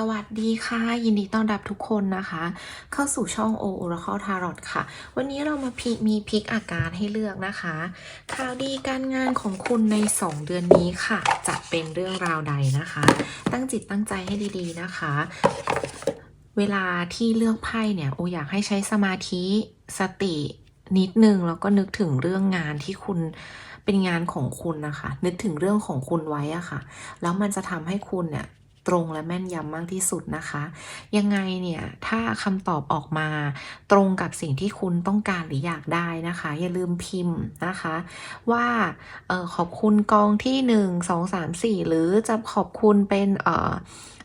สวัสดีค่ะ ยินดีต้อนรับทุกคนนะคะ เข้าสู่ช่อง O Oracle Tarot ค่ะ วันนี้เรามาพิมีพิกอาการให้เลือกนะคะ ข่าวดีการงานของคุณใน 2 เดือนนี้ค่ะ จะเป็นเรื่องราวใดนะคะ ตั้งจิตตั้งใจให้ดีๆนะคะ เวลาที่เลือกไพ่เนี่ยโออยากให้ใช้สมาธิสตินิดนึงแล้วก็นึกถึงเรื่องงานที่คุณเป็นงานของคุณนะคะ นึกถึงเรื่องของคุณไว้อะค่ะ แล้วมันจะทำให้คุณเนี่ย ตรงและแม่นยำมากที่สุดนะคะ ยังไงเนี่ยถ้าคำตอบออกมาตรงกับสิ่งที่คุณต้องการหรืออยากได้นะคะ อย่าลืมพิมพ์นะคะ ว่าออขอบคุณกองที่ 1 2 3 4 หรือจะขอบคุณเป็น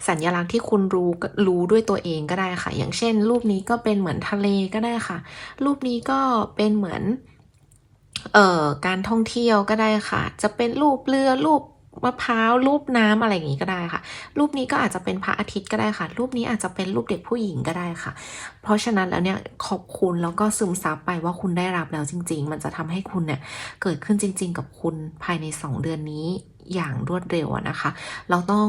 สัญลักษณ์ที่คุณรู้รู้ด้วยตัวเองก็ได้ค่ะ อย่างเช่น รูปนี้ก็เป็นเหมือนทะเลก็ได้ค่ะ รูปนี้ก็เป็นเหมือนเอ่อการท่องเที่ยวก็ได้ค่ะ จะเป็นรูปเรือรูป มะพร้าวรูปน้ำอะไรอย่างนี้ก็ได้ค่ะ รูปนี้ก็อาจจะเป็นพระอาทิตย์ก็ได้ค่ะ รูปนี้อาจจะเป็นรูปเด็กผู้หญิงก็ได้ค่ะ เพราะฉะนั้นแล้วเนี่ยขอบคุณแล้วก็ซึมซับไปว่าคุณได้รับแล้วจริง ๆ มันจะทำให้คุณเนี่ยเกิดขึ้นจริง ๆ กับคุณภายใน 2 เดือนนี้อย่างรวดเร็วนะคะ เราต้อง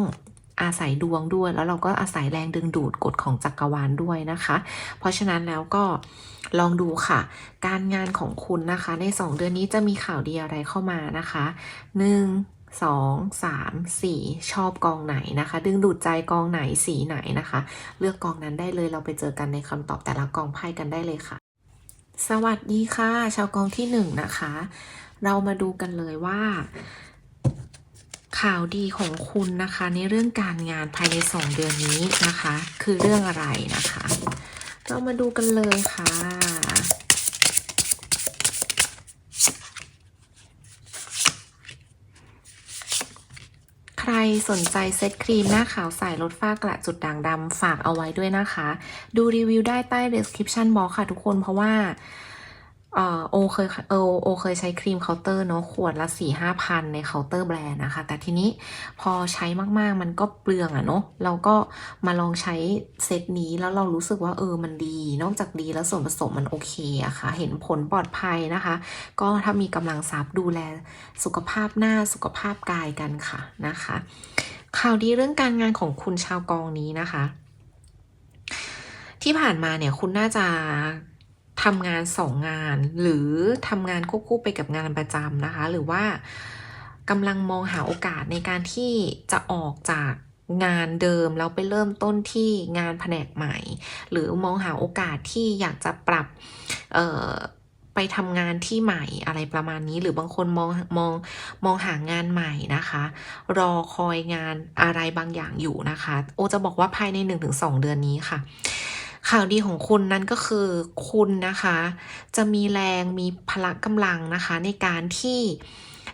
อาศัยดวงด้วย แล้วเราก็อาศัยแรงดึงดูดกฎของจักรวาลด้วยนะคะ เพราะฉะนั้นแล้วก็ลองดูค่ะ การงานของคุณนะคะ ใน 2 เดือนนี้จะมีข่าวดีอะไรเข้ามานะคะหนึ่ง สองสามสี่ชอบกองไหนนะคะ ดึงดูดใจกองไหนสีไหนนะคะ เลือกกองนั้นได้เลยเราไปเจอกันในคำตอบแต่ละกองไพ่กันได้เลยค่ะ สวัสดีค่ะ ชาวกองที่หนึ่งนะคะ เรามาดูกันเลยว่า ข่าวดีของคุณนะคะ ในเรื่องการงานภายใน2เดือนนี้นะคะ คือเรื่องอะไรนะคะ เรามาดูกันเลยค่ะ ใครสนใจเซตครีมหน้าขาวใสลดฝ้ากระจุดด่างดำฝากเอาไว้ด้วยนะคะ ดูรีวิวได้ใต้ description box ค่ะทุกคนเพราะว่า เออโอเคยเออโอเคยใช้ครีมเคาน์เตอร์เนาะขวดละสี่ห้าพันในเคาน์เตอร์แบรนด์นะคะ แต่ทีนี้พอใช้มากๆมันก็เปลืองอะเนาะเราก็มาลองใช้เซตนี้แล้วเรารู้สึกว่าเออมันดี นอกจากดีแล้วส่วนผสมมันโอเคอะค่ะ เห็นผลปลอดภัยนะคะ ก็ถ้ามีกำลังทรัพย์ดูแลสุขภาพหน้าสุขภาพกายกันค่ะนะคะ ข่าวดีเรื่องการงานของคุณชาวกองนี้นะคะ ที่ผ่านมาเนี่ยคุณน่าจะ ทำงานสองงาน หรือทำงานควบคู่ไปกับงานประจำนะคะ หรือว่ากำลังมองหาโอกาสในการที่จะออกจากงานเดิมแล้วไปเริ่มต้นที่งานแผนกใหม่ หรือมองหาโอกาสที่อยากจะปรับไปทำงานที่ใหม่อะไรประมาณนี้ หรือบางคนมองมองมองหางานใหม่นะคะ รอคอยงานอะไรบางอย่างอยู่นะคะ โอจะบอกว่าภายใน 1-2 เดือนนี้ค่ะ ข่าวดีของคุณนั้นก็คือคุณนะคะ จะมีแรงมีพละกำลังนะคะ ในการที่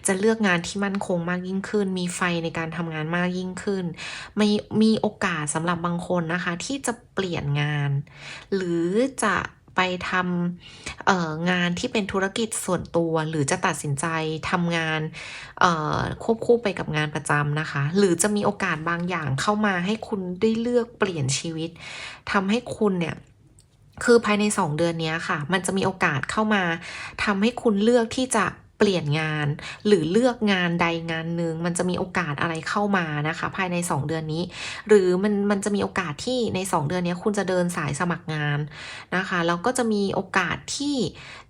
จะเลือกงานที่มั่นคงมากยิ่งขึ้น มีไฟในการทำงานมากยิ่งขึ้นมีมีโอกาสสำหรับบางคนนะคะ ที่จะเปลี่ยนงาน หรือจะ ไปทำงานที่เป็นธุรกิจส่วนตัว หรือจะตัดสินใจทำงานควบคู่ไปกับงานประจำนะคะ หรือจะมีโอกาสบางอย่างเข้ามาให้คุณได้เลือกเปลี่ยนชีวิตทำให้คุณเนี่ยคือภายใน 2 เดือนนี้ค่ะ มันจะมีโอกาสเข้ามาทำให้คุณเลือกที่จะ เปลี่ยนงาน หรือเลือกงานใดงานหนึ่งมันจะมีโอกาสอะไรเข้ามานะคะ ภายใน 2 เดือนนี้ หรือมันมันจะมีโอกาสที่ใน 2 เดือนนี้คุณจะเดินสายสมัครงานนะคะแล้วก็จะมีโอกาสที่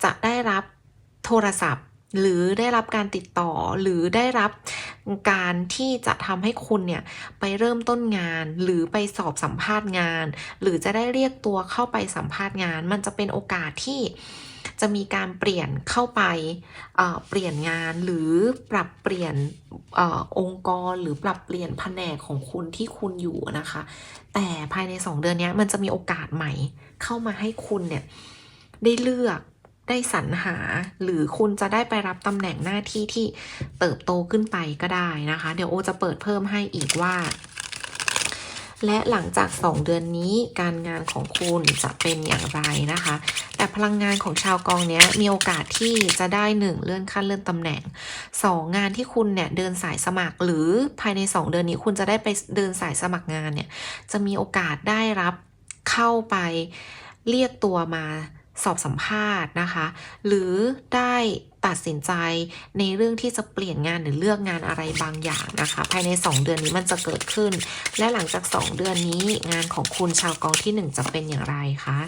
จะได้รับโทรศัพท์ หรือได้รับการติดต่อหรือได้รับการที่จะทำให้คุณเนี่ยไปเริ่มต้นงาน หรือไปสอบสัมภาษณ์งาน หรือจะได้เรียกตัวเข้าไปสัมภาษณ์งาน มันจะเป็นโอกาสที่จะมีการเปลี่ยนเข้าไปเเปลี่ยนงานหรือปรับเปลี่ยนอองค์กรหรือปรับเปลี่ยนแผนกของคุณที่คุณอยู่นะคะ แต่ภายใน 2 เดือนนี้มันจะมีโอกาสใหม่เข้ามาให้คุณเนี่ยได้เลือก ได้สรรหา หรือคุณจะได้ไปรับตำแหน่งหน้าที่ที่เติบโตขึ้นไปก็ได้นะคะ เดี๋ยวโอจะเปิดเพิ่มให้อีกว่า และหลังจาก 2 เดือนนี้การงานของคุณจะเป็นอย่างไรนะคะ แต่พลังงานของชาวกองเนี้ยมีโอกาสที่จะได้ 1 เลื่อนขั้นเลื่อนตำแหน่ง 2 งานที่คุณเนี่ยเดินสายสมัคร หรือภายใน 2 เดือนนี้คุณจะได้ไปเดินสายสมัครงานเนี่ยจะมีโอกาสได้รับเข้าไปเรียกตัวมา สอบสัมภาษณ์นะคะ หรือได้ตัดสินใจในเรื่องที่จะเปลี่ยนงานหรือเลือกงานอะไรบางอย่างนะคะ ภายใน 2 เดือนนี้มันจะเกิดขึ้น และหลังจาก 2 เดือนนี้งานของคุณชาวกองที่ 1 จะเป็นอย่างไรคะ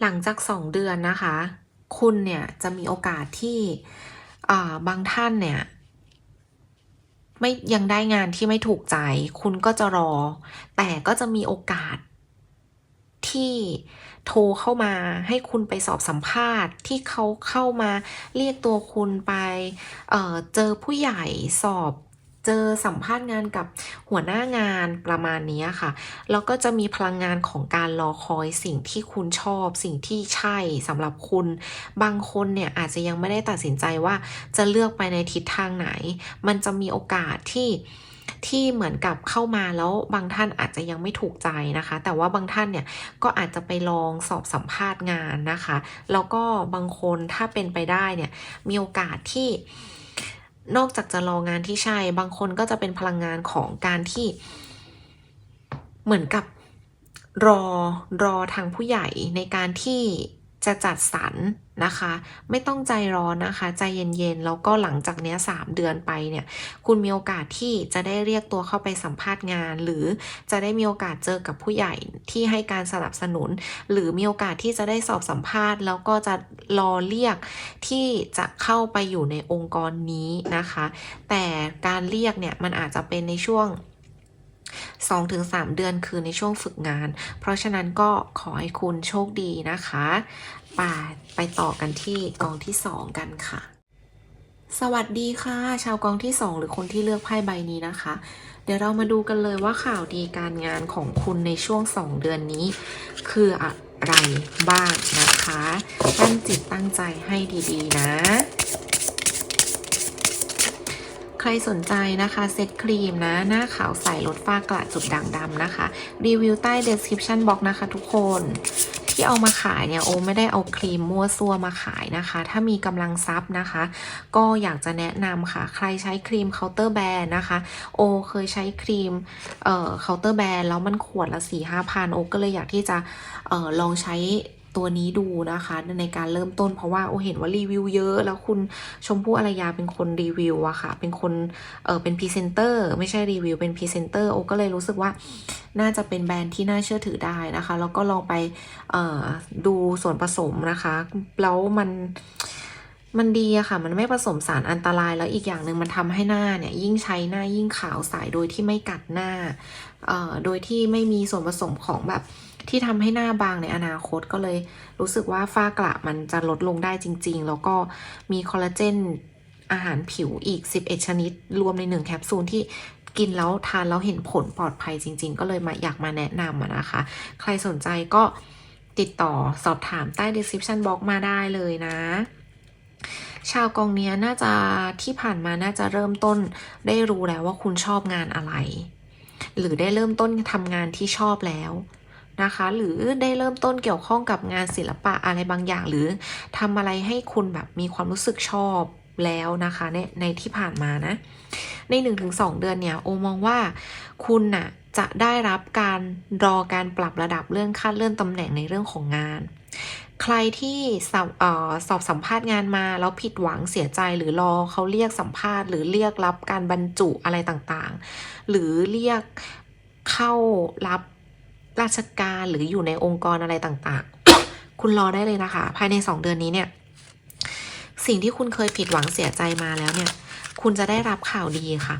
หลังจาก 2 เดือนนะคะ คุณเนี่ยจะมีโอกาสที่บางท่านเนี่ย ไม่ยังได้งานที่ไม่ถูกใจ คุณก็จะรอ แต่ก็จะมีโอกาส ที่โทรเข้ามาให้คุณไปสอบสัมภาษณ์ ที่เขาเข้ามาเรียกตัวคุณไปเเจอผู้ใหญ่สอบ เจอสัมภาษณ์งานกับหัวหน้างานประมาณนี้ค่ะ แล้วก็จะมีพลังงานของการรอคอยสิ่งที่คุณชอบ สิ่งที่ใช่สำหรับคุณ บางคนเนี่ยอาจจะยังไม่ได้ตัดสินใจว่าจะเลือกไปในทิศทางไหน มันจะมีโอกาสที่ที่เหมือนกับเข้ามาแล้วบางท่านอาจจะยังไม่ถูกใจนะคะ แต่ว่าบางท่านเนี่ยก็อาจจะไปลองสอบสัมภาษณ์งานนะคะ แล้วก็บางคนถ้าเป็นไปได้เนี่ยมีโอกาสที่ นอกจากจะรองานที่ใช่ บางคนก็จะเป็นพลังงานของการที่เหมือนกับรอรอทางผู้ใหญ่ในการที่ จะจัดสรรนะคะ ไม่ต้องใจร้อนนะคะ ใจเย็นๆ แล้วก็หลังจากเนี้ยสามเดือนไปเนี่ย คุณมีโอกาสที่จะได้เรียกตัวเข้าไปสัมภาษณ์งาน หรือจะได้มีโอกาสเจอกับผู้ใหญ่ที่ให้การสนับสนุน หรือมีโอกาสที่จะได้สอบสัมภาษณ์ แล้วก็จะรอเรียกที่จะเข้าไปอยู่ในองค์กรนี้นะคะ แต่การเรียกเนี่ยมันอาจจะเป็นในช่วง2-3 เดือนคือในช่วงฝึกงาน เพราะฉะนั้นก็ขอให้คุณโชคดีนะคะ ไปไปต่อกันที่กองที่2กันค่ะ สวัสดีค่ะ ชาวกองที่2หรือคนที่เลือกไพ่ใบนี้นะคะ เดี๋ยวเรามาดูกันเลยว่าข่าวดีการงานของคุณในช่วง2เดือนนี้ คืออะไรบ้างนะคะตั้งจิตตั้งใจให้ดีๆ นะใครสนใจนะคะ เซตครีมนะ หน้าขาวใสลดฝ้ากระจุดด่างดำนะคะ รีวิวใต้ description box นะคะทุกคน ที่เอามาขายเนี่ยโอไม่ได้เอาครีมมั่วซั่วมาขายนะคะ ถ้ามีกำลังทรัพย์นะคะ ก็อยากจะแนะนำค่ะ ใครใช้ครีมเคาน์เตอร์แบรนด์นะคะ โอเคยใช้ครีมเอ่อเคาน์เตอร์แบรนด์แล้วมันขวดละสี่ห้าพันโอก็เลยอยากที่จะเอ่อลองใช้ ตัวนี้ดูนะคะในการเริ่มต้นเพราะว่าโอเห็นว่ารีวิวเยอะ แล้วคุณชมพู่อารยาเป็นคนรีวิวอะค่ะ เป็นคนเออเป็นพรีเซนเตอร์ไม่ใช่รีวิวเป็นพรีเซนเตอร์โอก็เลยรู้สึกว่าน่าจะเป็นแบรนด์ที่น่าเชื่อถือได้นะคะ แล้วก็ลองไปเออดูส่วนผสมนะคะ แล้วมันมันดีอะค่ะ มันไม่ผสมสารอันตราย แล้วอีกอย่างหนึ่งมันทำให้หน้าเนี่ย ยิ่งใช้หน้ายิ่งขาวใสโดยที่ไม่กัดหน้าเอ่อโดยที่ไม่มีส่วนผสมของแบบ ที่ทำให้หน้าบางในอนาคตก็เลยรู้สึกว่าฝ้ากระมันจะลดลงได้จริง ๆ แล้วก็มีคอลลาเจนอาหารผิวอีก 11 ชนิด รวมในหนึ่งแคปซูลที่กินแล้วทานแล้วเห็นผลปลอดภัยจริง ๆ ก็เลยมาอยากมาแนะนำนะคะ ใครสนใจก็ติดต่อสอบถามใต้ description box มาได้เลยนะ ชาวกองเนี้ยน่าจะที่ผ่านมาน่าจะเริ่มต้นได้รู้แล้วว่าคุณชอบงานอะไร หรือได้เริ่มต้นทำงานที่ชอบแล้ว นะคะ หรือได้เริ่มต้นเกี่ยวข้องกับงานศิลปะอะไรบางอย่าง หรือทำอะไรให้คุณแบบมีความรู้สึกชอบแล้วนะคะในในที่ผ่านมานะ ใน 1-2 เดือนเนี่ยโอมองว่าคุณน่ะจะได้รับการรอการปรับระดับเลื่อนขั้นเลื่อนตำแหน่งในเรื่องของงาน ใครที่สอบออสอบสัมภาษณ์งานมาแล้วผิดหวังเสียใจหรือรอเขาเรียกสัมภาษณ์ หรือเรียกรับการบรรจุอะไรต่างๆ หรือเรียกเข้ารับ ราชการหรืออยู่ในองค์กรอะไรต่างๆ คุณรอได้เลยนะคะ ภายใน 2 เดือนนี้เนี่ย สิ่งที่คุณเคยผิดหวังเสียใจมาแล้วเนี่ย คุณจะได้รับข่าวดีค่ะ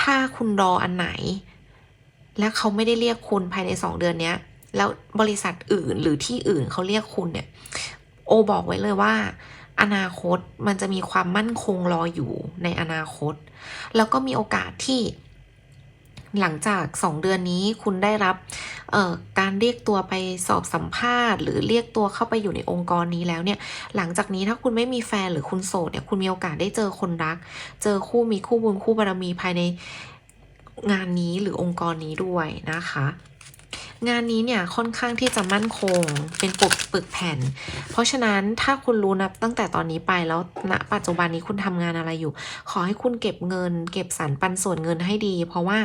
ถ้าคุณรออันไหน และเขาไม่ได้เรียกคุณภายใน 2 เดือนเนี้ย แล้วบริษัทอื่นหรือที่อื่นเขาเรียกคุณเนี่ย โอบอกไว้เลยว่า อนาคตมันจะมีความมั่นคงรออยู่ในอนาคต แล้วก็มีโอกาสที่ หลังจาก 2 เดือนนี้คุณได้รับการเรียกตัวไปสอบสัมภาษณ์ หรือเรียกตัวเข้าไปอยู่ในองค์กรนี้แล้วเนี่ยหลังจากนี้ถ้าคุณไม่มีแฟนหรือคุณโสดเนี่ยคุณมีโอกาสได้เจอคนรัก เจอคู่มีคู่บุญคู่บารมีภายในงานนี้หรือองค์กรนี้ด้วยนะคะ งานนี้เนี่ยค่อนข้างที่จะมั่นคง เป็นปึกปึกแผ่น เพราะฉะนั้นถ้าคุณรู้นับตั้งแต่ตอนนี้ไปแล้วณปัจจุบันนี้คุณทำงานอะไรอยู่ ขอให้คุณเก็บเงิน เก็บสรรปันส่วนเงินให้ดี เพราะว่า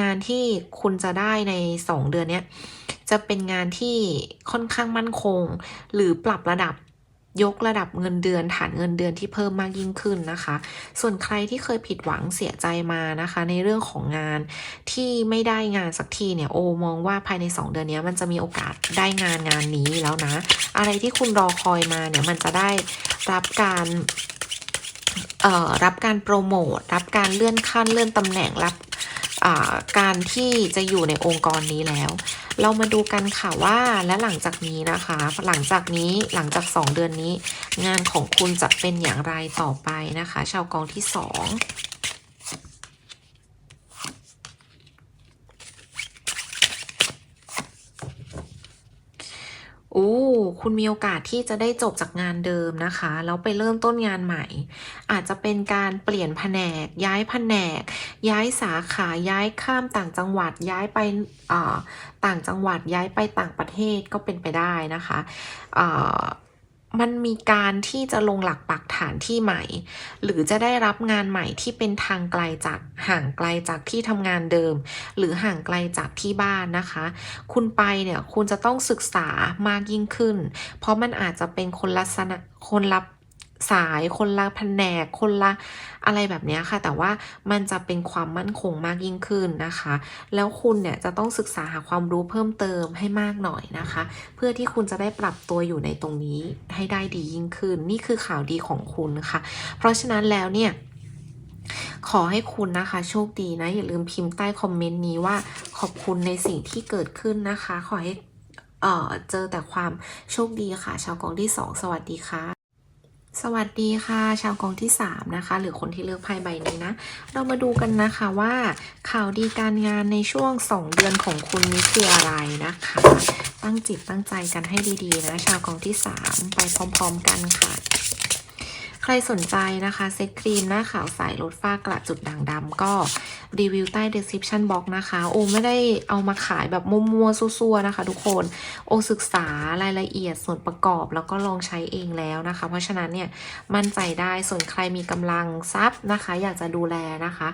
งานที่คุณจะได้ใน 2 เดือนเนี้ยจะเป็นงานที่ค่อนข้างมั่นคง หรือปรับระดับ ยกระดับเงินเดือนฐานเงินเดือนที่เพิ่มมากยิ่งขึ้นนะคะ ส่วนใครที่เคยผิดหวังเสียใจมานะคะ ในเรื่องของงานที่ไม่ได้งานสักทีเนี่ยโอมองว่าภายใน 2 เดือนนี้มันจะมีโอกาสได้งานงานนี้แล้วนะ อะไรที่คุณรอคอยมาเนี่ยมันจะได้รับการเอ่อรับการโปรโมทรับการเลื่อนขั้นเลื่อนตำแหน่งรับอ่าการที่จะอยู่ในองค์กรนี้แล้ว เรามาดูกันค่ะว่าและหลังจากนี้นะคะ หลังจากนี้หลังจาก 2 เดือนนี้ งานของคุณจะเป็นอย่างไรต่อไปนะคะ ชาวกองที่ 2 โอ้คุณมีโอกาสที่จะได้จบจากงานเดิมนะคะ แล้วไปเริ่มต้นงานใหม่ อาจจะเป็นการเปลี่ยนแผนก ย้ายแผนก ย้ายสาขาย้ายข้ามต่างจังหวัดย้ายไปอ่าต่างจังหวัดย้ายไปต่างประเทศก็เป็นไปได้นะคะอ่า มันมีการที่จะลงหลักปักฐานที่ใหม่ หรือจะได้รับงานใหม่ที่เป็นทางไกลจากห่างไกลจากที่ทำงานเดิม หรือห่างไกลจากที่บ้านนะคะ คุณไปเนี่ยคุณจะต้องศึกษามากยิ่งขึ้น เพราะมันอาจจะเป็นคนลักษณะคนรับ สายคนละแผนกคนละอะไรแบบนี้ค่ะ แต่ว่ามันจะเป็นความมั่นคงมากยิ่งขึ้นนะคะ แล้วคุณเนี่ยจะต้องศึกษาหาความรู้เพิ่มเติมให้มากหน่อยนะคะ เพื่อที่คุณจะได้ปรับตัวอยู่ในตรงนี้ให้ได้ดียิ่งขึ้น นี่คือข่าวดีของคุณค่ะ เพราะฉะนั้นแล้วเนี่ยขอให้คุณนะคะโชคดีนะ อย่าลืมพิมพ์ใต้คอมเมนต์นี้ว่าขอบคุณในสิ่งที่เกิดขึ้นนะคะ ขอให้เอ่อเจอแต่ความโชคดีค่ะ ชาวกองที่ 2 สวัสดีค่ะ สวัสดีค่ะ ชาวกองที่ 3 นะคะ หรือคนที่เลือกไพ่ใบนี้นะ เรามาดูกันนะคะว่าข่าวดีการงานในช่วง 2 เดือนของคุณนี้คืออะไรนะคะ ตั้งจิตตั้งใจกันให้ดีๆนะ ชาวกองที่ 3 ไปพร้อมๆกันค่ะ ใครสนใจนะคะเซตครีมหน้าขาวใสลดฝ้ากระจุดด่างดำก็รีวิวใต้ description box นะคะ โอไม่ได้เอามาขายแบบมัวๆซัวๆนะคะ ทุกคนโอศึกษารายละเอียดส่วนประกอบแล้วก็ลองใช้เองแล้วนะคะ เพราะฉะนั้นเนี่ยมั่นใจได้ส่วนใครมีกำลังทรัพย์นะคะ อยากจะดูแลนะคะ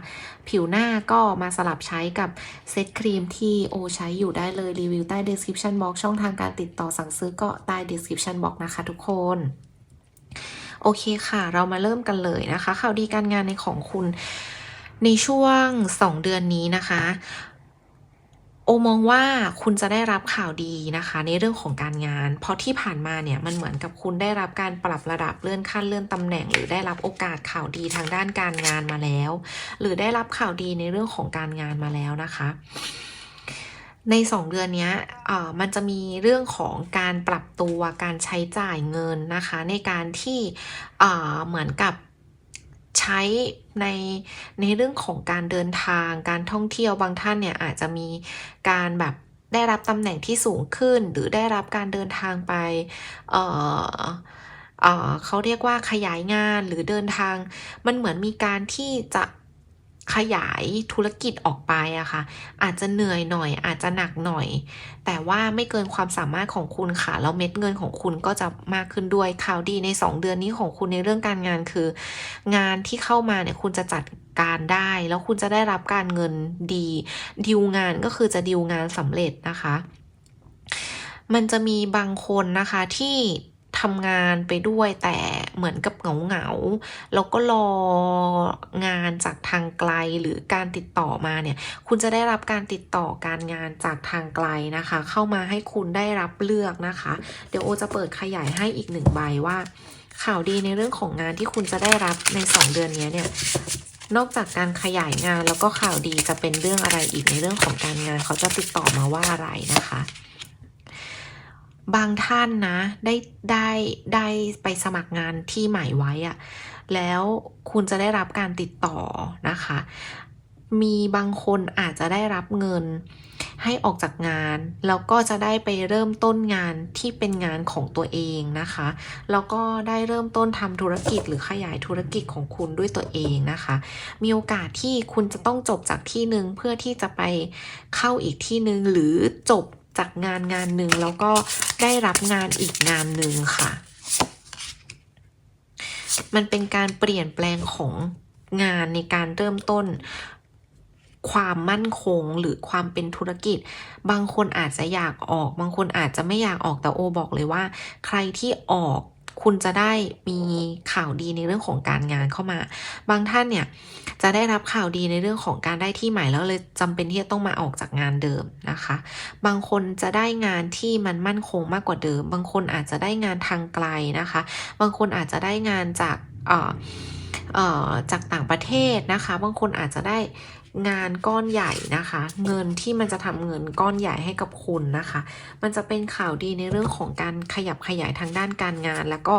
ผิวหน้าก็มาสลับใช้กับเซตครีมที่โอใช้อยู่ได้เลยรีวิวใต้ description box ช่องทางการติดต่อสั่งซื้อก็ใต้ description box นะคะ ทุกคน โอเคค่ะ เรามาเริ่มกันเลยนะคะ ข่าวดีการงานในของคุณในช่วง 2 เดือนนี้นะคะ โอมองว่าคุณจะได้รับข่าวดีนะคะ ในเรื่องของการงาน เพราะที่ผ่านมาเนี่ยมันเหมือนกับคุณได้รับการปรับระดับเลื่อนขั้นเลื่อนตำแหน่ง หรือได้รับโอกาสข่าวดีทางด้านการงานมาแล้ว หรือได้รับข่าวดีในเรื่องของการงานมาแล้วนะคะ ใน 2 เดือนนี้มันจะมีเรื่องของการปรับตัวการใช้จ่ายเงินนะคะ ในการที่เหมือนกับใช้ในในเรื่องของการเดินทางการท่องเที่ยวบางท่านเนี่ยอาจจะมีการแบบได้รับตำแหน่งที่สูงขึ้น หรือได้รับการเดินทางไปเเเขาเรียกว่าขยายงานหรือเดินทาง มันเหมือนมีการที่จะ ขยายธุรกิจออกไปอะค่ะ อาจจะเหนื่อยหน่อย อาจจะหนักหน่อย แต่ว่าไม่เกินความสามารถของคุณค่ะ แล้วเม็ดเงินของคุณก็จะมากขึ้นด้วยข่าวดีใน 2 เดือนนี้ของคุณในเรื่องการงานคือ งานที่เข้ามาเนี่ยคุณจะจัดการได้ แล้วคุณจะได้รับการเงินดีดีลงานก็คือจะดีลงานสำเร็จนะคะมันจะมีบางคนนะคะที่ ทำงานไปด้วยแต่เหมือนกับเหงาเหงาแล้วก็รองานจากทางไกลหรือการติดต่อมาเนี่ย คุณจะได้รับการติดต่อการงานจากทางไกลนะคะ เข้ามาให้คุณได้รับเลือกนะคะ เดี๋ยวโอจะเปิดขยายให้อีกหนึ่งใบว่า ข่าวดีในเรื่องของงานที่คุณจะได้รับใน 2 เดือนนี้เนี่ยนอกจากการขยายงานแล้วก็ข่าวดีจะเป็นเรื่องอะไรอีกในเรื่องของการงาน เขาจะติดต่อมาว่าอะไรนะคะ บางท่านนะ ได้ได้ได้ไปสมัครงานที่ใหม่ไว้อะแล้วคุณจะได้รับการติดต่อนะคะ มีบางคนอาจจะได้รับเงินให้ออกจากงาน แล้วก็จะได้ไปเริ่มต้นงานที่เป็นงานของตัวเองนะคะ แล้วก็ได้เริ่มต้นทำธุรกิจหรือขยายธุรกิจของคุณด้วยตัวเองนะคะ มีโอกาสที่คุณจะต้องจบจากที่หนึ่งเพื่อที่จะไปเข้าอีกที่หนึ่งหรือจบ จากงานงานหนึ่งแล้วก็ได้รับงานอีกงานหนึ่งค่ะ มันเป็นการเปลี่ยนแปลงของงานในการเริ่มต้น ความมั่นคงหรือความเป็นธุรกิจ บางคนอาจจะอยากออก บางคนอาจจะไม่อยากออกแต่โอบอกเลยว่า ใครที่ออก คุณจะได้มีข่าวดีในเรื่องของการงานเข้ามา บางท่านเนี่ยจะได้รับข่าวดีในเรื่องของการได้ที่ใหม่แล้วเลยจำเป็นที่จะต้องมาออกจากงานเดิมนะคะ บางคนจะได้งานที่มันมั่นคงมากกว่าเดิม บางคนอาจจะได้งานทางไกลนะคะ บางคนอาจจะได้งานจากเอ่อเอ่อจากต่างประเทศนะคะ บางคนอาจจะได้ งานก้อนใหญ่นะคะ เงินที่มันจะทำเงินก้อนใหญ่ให้กับคุณนะคะ มันจะเป็นข่าวดีในเรื่องของการขยับขยายทางด้านการงาน แล้วก็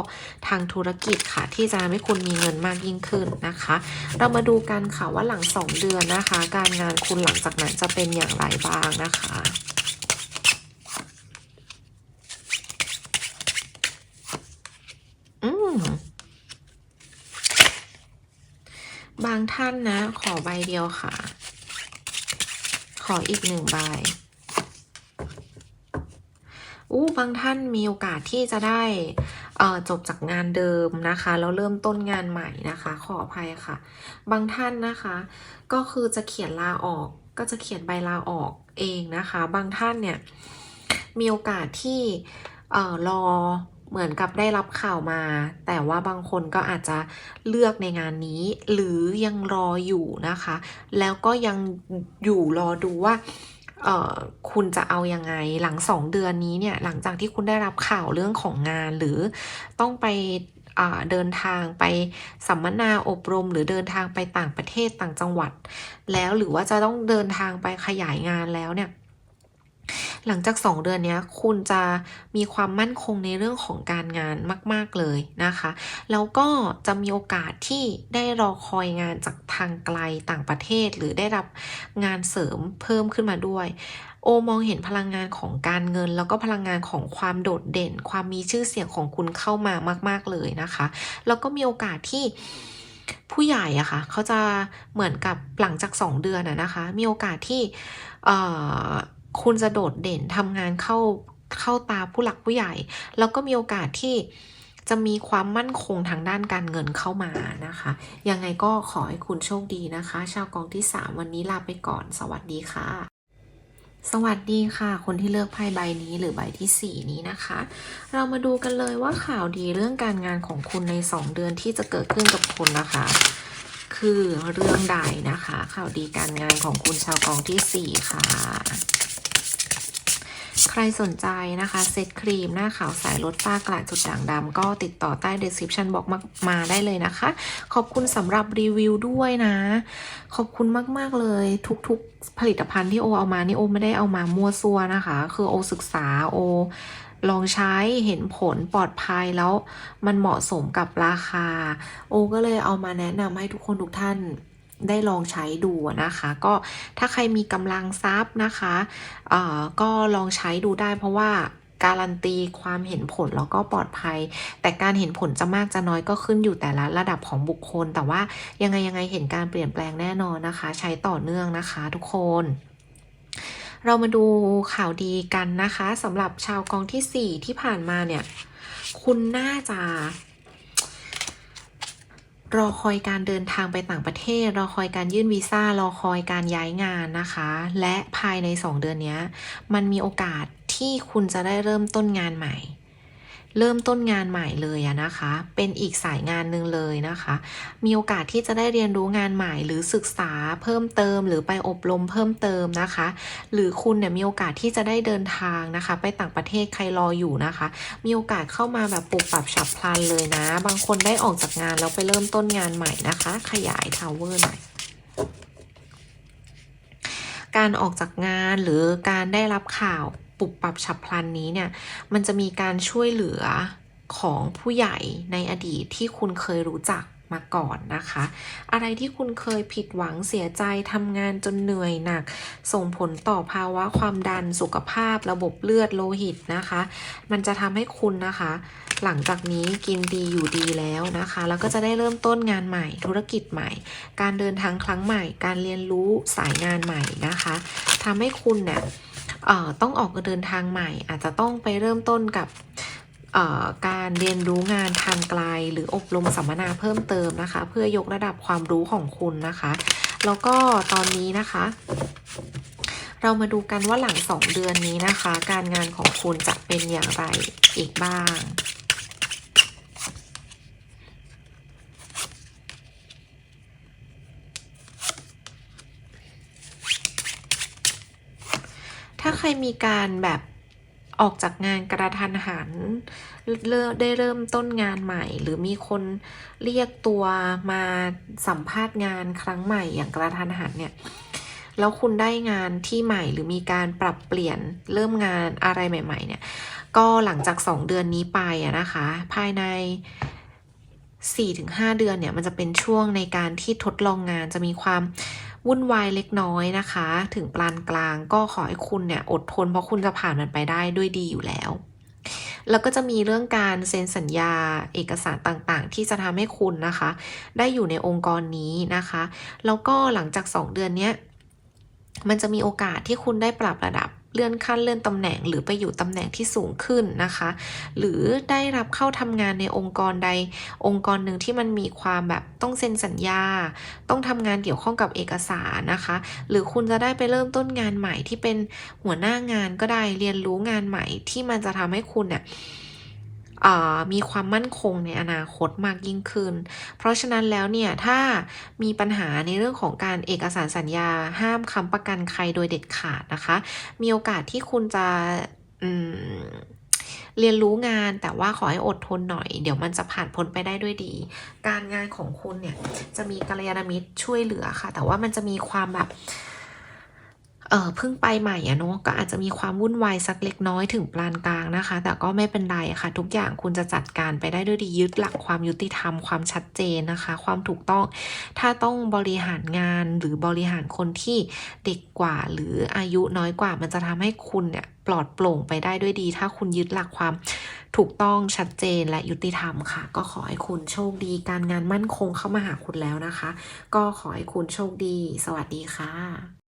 ทางธุรกิจค่ะ ที่จะทำให้คุณมีเงินมากยิ่งขึ้นนะคะ เรามาดูกันค่ะว่าหลัง 2 เดือนนะคะ การงานคุณหลังจากนั้นจะเป็นอย่างไรบ้างนะคะอืม บางท่านนะ ขอใบเดียวค่ะ ขออีกหนึ่งใบอู้บางท่านมีโอกาสที่จะได้เอ่อจบจากงานเดิมนะคะแล้วเริ่มต้นงานใหม่นะคะ ขออภัยค่ะ บางท่านนะคะ ก็คือจะเขียนลาออก ก็จะเขียนใบลาออกเองนะคะ บางท่านเนี่ยมีโอกาสที่เอ่อรอ เหมือนกับได้รับข่าวมา แต่ว่าบางคนก็อาจจะเลือกในงานนี้ หรือยังรออยู่นะคะ แล้วก็ยังอยู่รอดูว่าคุณจะเอายังไงหลังสองเดือนนี้เนี่ยหลังจากที่คุณได้รับข่าวเรื่องของงานหรือต้องไปเดินทางไปสัมมนาอบรม หรือเดินทางไปต่างประเทศต่างจังหวัด แล้วหรือว่าจะต้องเดินทางไปขยายงานแล้วเนี่ย หลังจาก 2 เดือนนี้คุณจะมีความมั่นคงในเรื่องของการงานมาก ๆเลยนะคะ แล้วก็จะมีโอกาสที่ได้รอคอยงานจากทางไกลต่างประเทศ หรือได้รับงานเสริมเพิ่มขึ้นมาด้วยโอมองเห็นพลังงานของการเงิน แล้วก็พลังงานของความโดดเด่น ความมีชื่อเสียงของคุณเข้ามามาก ๆเลยนะคะ แล้วก็มีโอกาสที่ผู้ใหญ่อะค่ะเขาจะเหมือนกับหลังจาก 2 เดือนอะนะคะ มีโอกาสที่ คุณจะโดดเด่นทำงานเข้าเข้าตาผู้หลักผู้ใหญ่ แล้วก็มีโอกาสที่จะมีความมั่นคงทางด้านการเงินเข้ามานะคะ ยังไงก็ขอให้คุณโชคดีนะคะ ชาวกองที่ 3 วันนี้ลาไปก่อน สวัสดีค่ะ สวัสดีค่ะ คนที่เลือกไพ่ใบนี้หรือใบที่ 4 นี้นะคะ เรามาดูกันเลยว่าข่าวดีเรื่องการงานของคุณใน 2 เดือนที่จะเกิดขึ้นกับคุณนะคะ คือเรื่องใดนะคะ ข่าวดีการงานของคุณชาวกองที่ 4 ค่ะ ใครสนใจนะคะ เซตครีมหน้าขาวใสลดฝ้ากระจุดด่างดำก็ติดต่อใต้ description บอกมามาได้เลยนะคะ ขอบคุณสำหรับรีวิวด้วยนะ ขอบคุณมาก ๆ เลย ทุกๆผลิตภัณฑ์ที่โอเอามานี่โอไม่ได้เอามามั่วซั่วนะคะ คือโอศึกษาโอลองใช้เห็นผลปลอดภัยแล้วมันเหมาะสมกับราคา โอก็เลยเอามาแนะนำให้ทุกคนทุกท่าน ได้ลองใช้ดูนะคะ ก็ถ้าใครมีกำลังทรัพย์นะคะเอ่อก็ลองใช้ดูได้เพราะว่าการันตีความเห็นผลแล้วก็ปลอดภัย แต่การเห็นผลจะมากจะน้อยก็ขึ้นอยู่แต่ละระดับของบุคคล แต่ว่ายังไงยังไงเห็นการเปลี่ยนแปลงแน่นอนนะคะ ใช้ต่อเนื่องนะคะทุกคนเรามาดูข่าวดีกันนะคะสำหรับชาวกองที่ 4 ที่ผ่านมาเนี่ย คุณน่าจะ รอคอยการเดินทางไปต่างประเทศ รอคอยการยื่นวีซ่ารอคอยการย้ายงานนะคะ และภายใน 2 เดือนนี้มันมีโอกาสที่คุณจะได้เริ่มต้นงานใหม่ เริ่มต้นงานใหม่เลยอะนะคะ เป็นอีกสายงานหนึ่งเลยนะคะ มีโอกาสที่จะได้เรียนรู้งานใหม่ หรือศึกษาเพิ่มเติม หรือไปอบรมเพิ่มเติมนะคะ หรือคุณเนี่ยมีโอกาสที่จะได้เดินทางนะคะ ไปต่างประเทศใครรออยู่นะคะ มีโอกาสเข้ามาแบบปรับปรับฉับพลันเลยนะ บางคนได้ออกจากงานแล้วไปเริ่มต้นงานใหม่นะคะ ขยายทาวเวอร์หน่อยการออกจากงานหรือการได้รับข่าว ปรับปรับฉับพลันนี้เนี่ย มันจะมีการช่วยเหลือของผู้ใหญ่ในอดีตที่คุณเคยรู้จักมาก่อนนะคะ อะไรที่คุณเคยผิดหวังเสียใจทำงานจนเหนื่อยหนัก ส่งผลต่อภาวะความดันสุขภาพระบบเลือดโลหิตนะคะ มันจะทำให้คุณนะคะ หลังจากนี้กินดีอยู่ดีแล้วนะคะ แล้วก็จะได้เริ่มต้นงานใหม่ ธุรกิจใหม่ การเดินทางครั้งใหม่ การเรียนรู้สายงานใหม่นะคะทำให้คุณเนี่ย ต้องออกเดินทางใหม่ อาจจะต้องไปเริ่มต้นกับการเรียนรู้งานทางไกลหรืออบรมสัมมนาเพิ่มเติมนะคะ เพื่อยกระดับความรู้ของคุณนะคะ แล้วก็ตอนนี้นะคะ เรามาดูกันว่าหลัง 2 เดือนนี้นะคะ การงานของคุณจะเป็นอย่างไรอีกบ้าง ใครมีการแบบออกจากงานกระทันหันเริ่มได้เริ่มต้นงานใหม่ หรือมีคนเรียกตัวมาสัมภาษณ์งานครั้งใหม่อย่างกระทันหันเนี่ยแล้วคุณได้งานที่ใหม่หรือมีการปรับเปลี่ยนเริ่มงานอะไรใหม่ ๆ เนี่ย ก็หลังจาก 2 เดือนนี้ไปอะนะคะ ภายใน4-5 เดือนเนี่ยมันจะเป็นช่วงในการที่ทดลองงานจะมีความ วุ่นวายเล็กน้อยนะคะ ถึงปานกลางก็ขอให้คุณเนี่ยอดทนเพราะคุณจะผ่านมันไปได้ด้วยดีอยู่แล้ว แล้วก็จะมีเรื่องการเซ็นสัญญาเอกสารต่างๆ ที่จะทำให้คุณนะคะ ได้อยู่ในองค์กรนี้นะคะ แล้วก็หลังจาก 2 เดือนเนี้ยมันจะมีโอกาสที่คุณได้ปรับระดับ เลื่อนขั้นเลื่อนตำแหน่ง หรือไปอยู่ตำแหน่งที่สูงขึ้นนะคะ หรือได้รับเข้าทำงานในองค์กรใดองค์กรหนึ่งที่มันมีความแบบต้องเซ็นสัญญา ต้องทำงานเกี่ยวข้องกับเอกสารนะคะ หรือคุณจะได้ไปเริ่มต้นงานใหม่ที่เป็นหัวหน้างานก็ได้เรียนรู้งานใหม่ที่มันจะทำให้คุณเนี่ย มีความมั่นคงในอนาคตมากยิ่งขึ้น เพราะฉะนั้นแล้วเนี่ย ถ้ามีปัญหาในเรื่องของการเอกสารสัญญา ห้ามค้ำประกันใครโดยเด็ดขาดนะคะ มีโอกาสที่คุณจะเรียนรู้งานแต่ว่าขอให้อดทนหน่อย เดี๋ยวมันจะผ่านพ้นไปได้ด้วยดี การงานของคุณเนี่ย จะมีกัลยาณมิตรช่วยเหลือค่ะ แต่ว่ามันจะมีความแบบ เออเพิ่งไปใหม่อะเนาะก็อาจจะมีความวุ่นวายสักเล็กน้อยถึงปานกลางนะคะ แต่ก็ไม่เป็นไรค่ะ ทุกอย่างคุณจะจัดการไปได้ด้วยดียึดหลักความยุติธรรมความชัดเจนนะคะ ความถูกต้องถ้าต้องบริหารงานหรือบริหารคนที่เด็กกว่าหรืออายุน้อยกว่า มันจะทำให้คุณเนี่ยปลอดโปร่งไปได้ด้วยดี ถ้าคุณยึดหลักความถูกต้องชัดเจนและยุติธรรมค่ะ ก็ขอให้คุณโชคดีการงานมั่นคงเข้ามาหาคุณแล้วนะคะ ก็ขอให้คุณโชคดี สวัสดีค่ะ